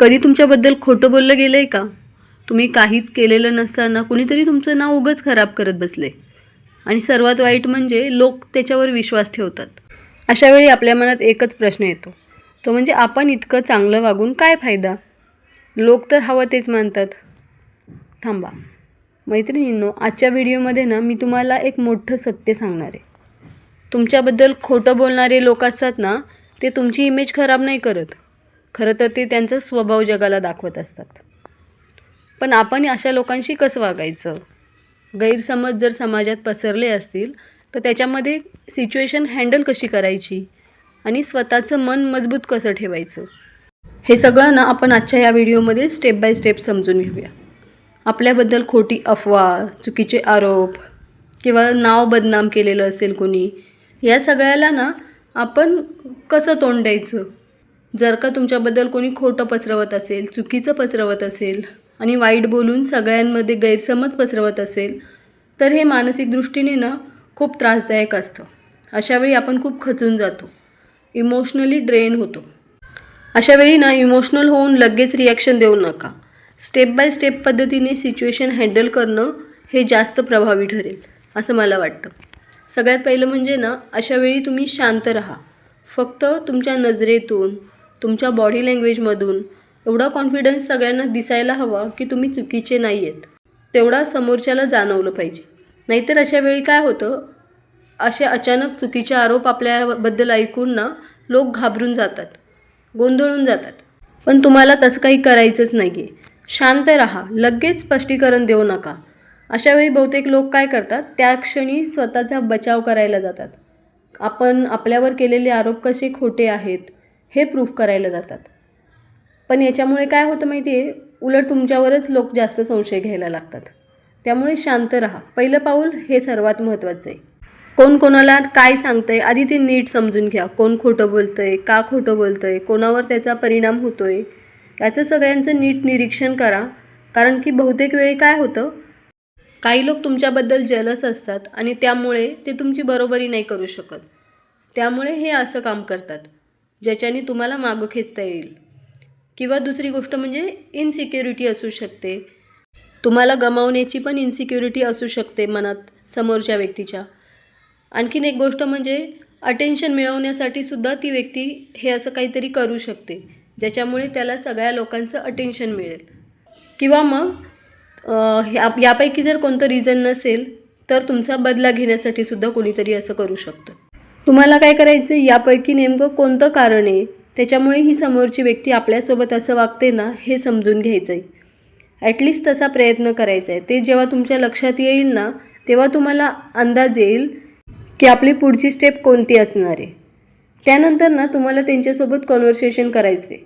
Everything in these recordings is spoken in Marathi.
कधी तुमच्याबद्दल खोटं बोललं गेलं आहे का? तुम्ही काहीच केलेलं नसताना कुणीतरी तुमचं नाव उगंच खराब करत बसले. आणि सर्वात वाईट म्हणजे लोक त्याच्यावर विश्वास ठेवतात. अशावेळी आपल्या मनात एकच प्रश्न येतो. तो म्हणजे आपण इतकं चांगलं वागून काय फायदा? लोक तर हवं तेच मानतात. थांबा. मैत्रिणींनो आजच्या व्हिडिओमध्ये ना मी तुम्हाला एक मोठं सत्य सांगणार आहे. तुमच्याबद्दल खोटं बोलणारे लोक असतात ना ते तुमची इमेज खराब नाही करत. खरं तर ते त्यांचा स्वभाव जगाला दाखवत असतात. पण आपण अशा लोकांशी कसं वागायचं? गैरसमज जर समाजात पसरले असतील तर त्याच्यामध्ये सिच्युएशन हँडल कशी करायची? आणि स्वतःचं मन मजबूत कसं ठेवायचं? हे सगळं ना आपण आजच्या या व्हिडिओमध्ये स्टेप बाय स्टेप समजून घेऊया. आपल्याबद्दल खोटी अफवा चुकीचे आरोप किंवा नाव बदनाम केलेलं असेल कोणी या सगळ्याला ना आपण कसं तोंड द्यायचं? जर का तुमच्याबद्दल कोणी खोटं पसरवत असेल चुकीचं पसरवत असेल आणि वाईट बोलून सगळ्यांमध्ये गैरसमज पसरवत असेल तर हे मानसिक दृष्टीने ना खूप त्रासदायक असतं. अशावेळी आपण खूप खचून जातो. इमोशनली ड्रेन होतो. अशावेळी ना इमोशनल होऊन लगेच रिॲक्शन देऊ नका. स्टेप बाय स्टेप पद्धतीने सिच्युएशन हँडल करणं हे जास्त प्रभावी ठरेल असं मला वाटतं. सगळ्यात पहिलं म्हणजे ना अशावेळी तुम्ही शांत राहा. फक्त तुमच्या नजरेतून तुमच्या बॉडी लँग्वेजमधून एवढा कॉन्फिडन्स सगळ्यांना दिसायला हवा की तुम्ही चुकीचे नाही आहेत तेवढा समोरच्याला जाणवलं पाहिजे. नाहीतर अशा वेळी काय होतं? असे अचानक चुकीचे आरोप आपल्याबद्दल ऐकून ना लोक घाबरून जातात गोंधळून जातात. पण तुम्हाला तसं काही करायचंच नाही आहे शांत राहा लगेच स्पष्टीकरण देऊ नका. अशावेळी बहुतेक लोक काय करतात? त्या क्षणी स्वतःचा बचाव करायला जातात. आपण आपल्यावर केलेले आरोप कसे खोटे आहेत? हे प्रूफ करायला जातात. पण याच्यामुळे काय होतं माहिती आहे उलट तुमच्यावरच लोक जास्त संशय घ्यायला लागतात. त्यामुळे शांत राहा. पहिलं पाऊल हे सर्वात महत्त्वाचं आहे. कोण कोणाला काय आहे आधी ते नीट समजून घ्या. कोण खोटं बोलतं आहे का खोटं बोलतंय कोणावर त्याचा परिणाम होतो आहे याचं सगळ्यांचं नीट निरीक्षण करा. कारण की बहुतेक वेळी काय होतं? काही लोक तुमच्याबद्दल जलस असतात आणि त्यामुळे ते तुमची बरोबरी नाही करू शकत. त्यामुळे हे असं काम करतात. ज्याच्याने तुम्हाला मागं खेचता येईल. किंवा दुसरी गोष्ट म्हणजे इनसिक्युरिटी असू शकते. तुम्हाला गमावण्याची पण इन्सिक्युरिटी असू शकते मनात समोरच्या व्यक्तीच्या. आणखीन एक गोष्ट म्हणजे अटेन्शन मिळवण्यासाठी सुद्धा ती व्यक्ती हे असं काहीतरी करू शकते ज्याच्यामुळे त्याला सगळ्या लोकांचं अटेन्शन मिळेल. किंवा मग यापैकी जर कोणतं रिझन नसेल तर तुमचा बदला घेण्यासाठी सुद्धा कोणीतरी असं करू शकतं. तुम्हाला काय करायचं यापैकी नेमकं कोणतं कारण आहे? त्याच्यामुळे ही समोरची व्यक्ती आपल्यासोबत असं वागते ना हे समजून घ्यायचं आहे ॲटलिस्ट तसा प्रयत्न करायचा आहे ते जेव्हा तुमच्या लक्षात येईल ना तेव्हा तुम्हाला अंदाज येईल की आपली पुढची स्टेप कोणती असणार आहे. त्यानंतर ना तुम्हाला त्यांच्यासोबत कॉन्व्हर्सेशन करायचे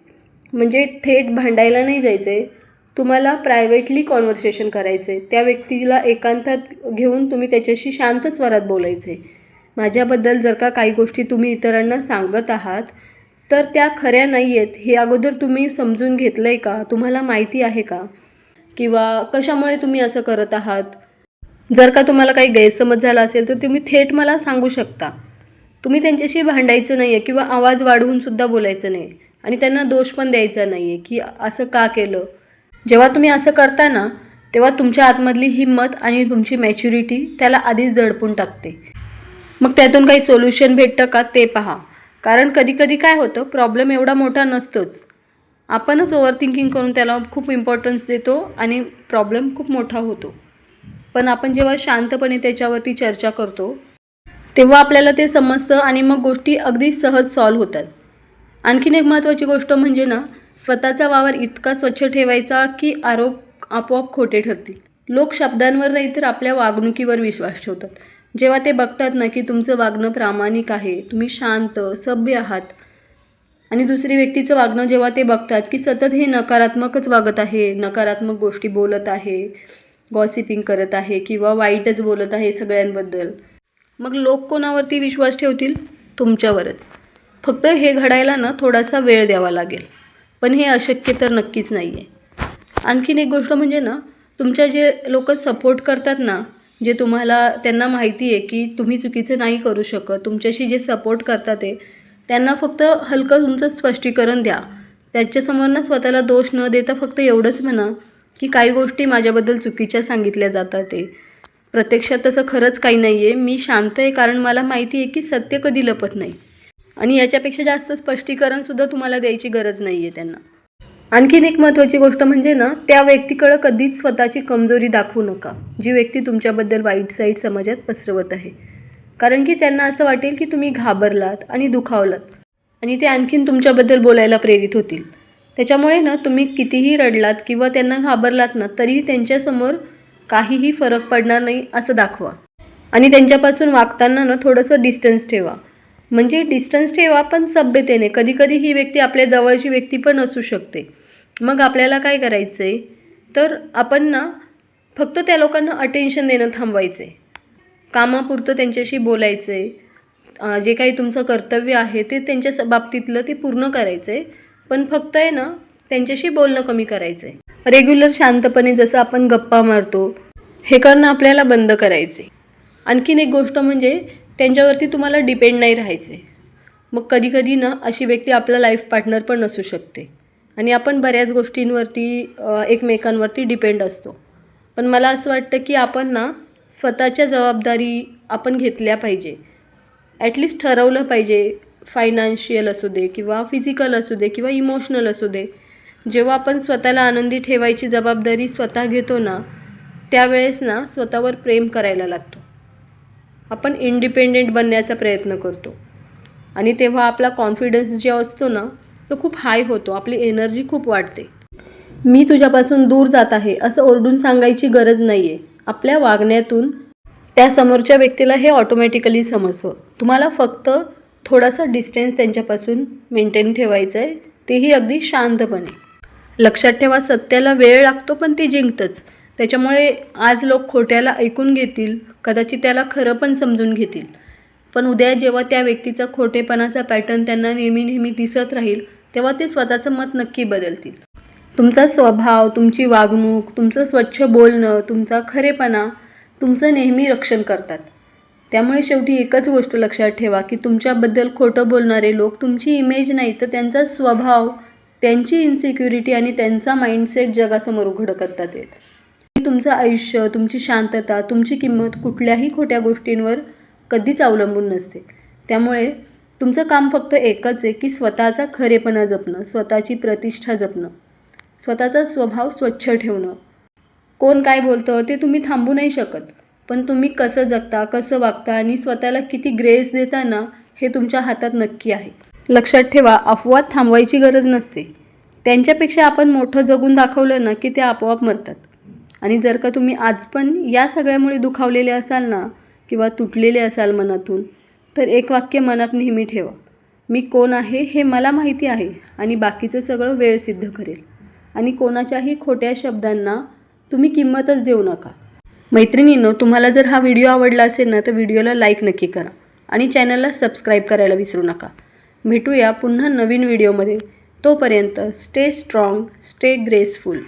म्हणजे थेट भांडायला नाही जायचं आहे तुम्हाला प्रायव्हेटली कॉन्व्हर्सेशन करायचं आहे त्या व्यक्तीला एकांतात घेऊन तुम्ही त्याच्याशी शांत स्वरात बोलायचं आहे माझ्याबद्दल जर का काही गोष्टी तुम्ही इतरांना सांगत आहात तर त्या खऱ्या नाही आहेत हे अगोदर तुम्ही समजून घेतलं आहे का? तुम्हाला माहिती आहे का? किंवा कशामुळे तुम्ही असं करत आहात? जर का तुम्हाला काही गैरसमज झाला असेल तर तुम्ही थेट मला सांगू शकता. तुम्ही त्यांच्याशी भांडायचं नाही आहे किंवा आवाज वाढवूनसुद्धा बोलायचं नाही. आणि त्यांना दोष पण द्यायचा नाही आहे की असं का केलं. जेव्हा तुम्ही असं करता ना तेव्हा तुमच्या आतमधली हिंमत आणि तुमची मॅच्युरिटी त्याला आधीच दडपून टाकते. मग त्यातून काही सोल्युशन भेटतं का ते पहा. कारण कधीकधी काय होतं प्रॉब्लेम एवढा मोठा नसतोच. आपणच ओव्हर थिंकिंग करून त्याला खूप इम्पॉर्टन्स देतो आणि प्रॉब्लेम खूप मोठा होतो. पण आपण जेव्हा शांतपणे त्याच्यावरती चर्चा करतो तेव्हा आपल्याला ते समजतं आणि मग गोष्टी अगदी सहज सॉल्व होतात. आणखीन एक महत्त्वाची गोष्ट म्हणजे ना स्वतःचा वावर इतका स्वच्छ ठेवायचा की आरोप आपोआप खोटे ठरतील. लोक शब्दांवर नाही तर आपल्या वागणुकीवर विश्वास ठेवतात. जेव्हा ते बघतात ना की तुमचं वागणं प्रामाणिक आहे तुम्ही शांत सभ्य आहात. आणि दुसरी व्यक्तीचं वागणं जेव्हा ते बघतात की सतत हे नकारात्मकच वागत आहे नकारात्मक गोष्टी बोलत आहे गॉसिपिंग करत आहे किंवा वाईटच बोलत आहे सगळ्यांबद्दल मग लोक कोणावरती विश्वास ठेवतील? तुमच्यावरच. फक्त हे घडायला ना थोडासा वेळ द्यावा लागेल. पण हे अशक्य तर नक्कीच नाही आहे आणखीन एक गोष्ट म्हणजे ना तुमच्या जे लोक सपोर्ट करतात ना जे तुम्हाला त्यांना माहिती आहे की तुम्ही चुकीचं नाही करू शकत तुमच्याशी जे सपोर्ट करतात ते त्यांना फक्त हलकं तुमचं स्पष्टीकरण द्या. त्याच्यासमोर ना स्वतःला दोष न देता फक्त एवढंच म्हणा की काही गोष्टी माझ्याबद्दल चुकीच्या सांगितल्या जातात ते. प्रत्यक्षात तसं खरंच काही नाही आहे मी शांत आहे कारण मला माहिती आहे की सत्य कधी लपत नाही. आणि याच्यापेक्षा जास्त स्पष्टीकरणसुद्धा तुम्हाला द्यायची गरज नाही आहे त्यांना. आणखीन एक महत्त्वाची गोष्ट म्हणजे ना त्या व्यक्तीकडं कधीच स्वतःची कमजोरी दाखवू नका. जी व्यक्ती तुमच्याबद्दल वाईट साईट समाजात पसरवत आहे. कारण की त्यांना असं वाटेल की तुम्ही घाबरलात आणि दुखावलात. आणि ते आणखीन तुमच्याबद्दल बोलायला प्रेरित होतील. त्याच्यामुळे ना तुम्ही कितीही रडलात किंवा त्यांना घाबरलात ना तरीही त्यांच्यासमोर काहीही फरक पडणार नाही असं दाखवा. आणि त्यांच्यापासून वागताना ना थोडंसं डिस्टन्स ठेवा. म्हणजे डिस्टन्स ठेवा पण सभ्यतेने. कधीकधी ही व्यक्ती आपल्या जवळची व्यक्ती पण असू शकते. मग आपल्याला काय करायचं आहे तर आपण ना फक्त त्या लोकांना अटेन्शन देणं थांबवायचं आहे कामापुरतं त्यांच्याशी बोलायचं आहे जे काही तुमचं कर्तव्य आहे ते त्यांच्या स- बाबतीतलं ते पूर्ण करायचं आहे पण फक्त आहे ना त्यांच्याशी बोलणं कमी करायचं आहे रेग्युलर शांतपणे जसं आपण गप्पा मारतो हे करणं आपल्याला बंद करायचं आहे आणखीन एक गोष्ट म्हणजे त्यांच्यावरती तुम्हाला डिपेंड नाही राहायचे. मग कधीकधी ना अशी व्यक्ती आपला लाईफ पार्टनर पण असू शकते. आणि आपण बऱ्याच गोष्टींवरती एकमेकांवरती डिपेंड असतो. पण मला असं वाटतं की आपण ना स्वतःच्या जबाबदारी आपण घेतल्या पाहिजे. ॲटलिस्ट ठरवलं पाहिजे. फायनान्शियल असू दे किंवा फिजिकल असू दे किंवा इमोशनल असू दे. जेव्हा आपण स्वतःला आनंदी ठेवायची जबाबदारी स्वतः घेतो ना त्यावेळेस ना स्वतःवर प्रेम करायला लागतो. आपण इंडिपेंडेंट बनण्याचा प्रयत्न करतो. आणि तेव्हा आपला कॉन्फिडन्स जे असतो ना तो खूप हाय होतो. आपली एनर्जी खूप वाढते. मी तुझ्यापासून दूर जात आहे असं ओरडून सांगायची गरज नाही आहे आपल्या वागण्यातून त्या समोरच्या व्यक्तीला हे ऑटोमॅटिकली समजतं. तुम्हाला फक्त थोडासा डिस्टन्स त्यांच्यापासून मेंटेन ठेवायचं आहे तेही अगदी शांतपणे. लक्षात ठेवा सत्याला वेळ लागतो पण ते जिंकतंच. त्याच्यामुळे आज लोक खोट्याला ऐकून घेतील कदाचित त्याला खरं पण समजून घेतील. पण उद्या जेव्हा त्या व्यक्तीचा खोटेपणाचा पॅटर्न त्यांना नेहमी नेहमी दिसत राहील तेव्हा ते स्वतःचं मत नक्की बदलतील. तुमचा स्वभाव तुमची वागणूक तुमचं स्वच्छ बोलणं तुमचा खरेपणा तुमचं नेहमी रक्षण करतात. त्यामुळे शेवटी एकच गोष्ट लक्षात ठेवा की तुमच्याबद्दल खोटं बोलणारे लोक तुमची इमेज नाही तर त्यांचा स्वभाव त्यांची इन्सिक्युरिटी आणि त्यांचा माइंडसेट जगासमोर उघडं करतात तुमचं आयुष्य तुमची शांतता तुमची किंमत कुठल्याही खोट्या गोष्टींवर कधीच अवलंबून नसते. त्यामुळे तुमचं काम फक्त एकच आहे की स्वतःचा खरेपणा जपणं स्वतःची प्रतिष्ठा जपणं स्वतःचा स्वभाव स्वच्छ ठेवणं. कोण काय बोलतं ते तुम्ही थांबू नाही शकत पण तुम्ही कसं जगता कसं वागता आणि स्वतःला किती ग्रेस देता ना हे तुमच्या हातात नक्की आहे. लक्षात ठेवा अफवाद थांबवायची गरज नसते. त्यांच्यापेक्षा आपण मोठं जगून दाखवलं ना की ते आपोआप मरतात. आणि जर का तुम्ही आज पण या सगळ्यामुळे दुखावलेले असाल ना किंवा तुटलेले असाल मनातून तर एक वाक्य मनात नेहमी ठेवा. मी कोण आहे हे मला माहिती आहे आणि बाकीचं सगळं वेळ सिद्ध करेल. आणि कोणाच्याही खोट्या शब्दांना तुम्ही किंमतच देऊ नका. मैत्रिणींनो तुम्हाला जर हा व्हिडिओ आवडला असेल ना तर व्हिडिओला लाईक नक्की करा आणि चॅनलला सबस्क्राईब करायला विसरू नका. भेटूया पुन्हा नवीन व्हिडिओमध्ये. तोपर्यंत स्टे स्ट्रॉंग स्टे ग्रेसफुल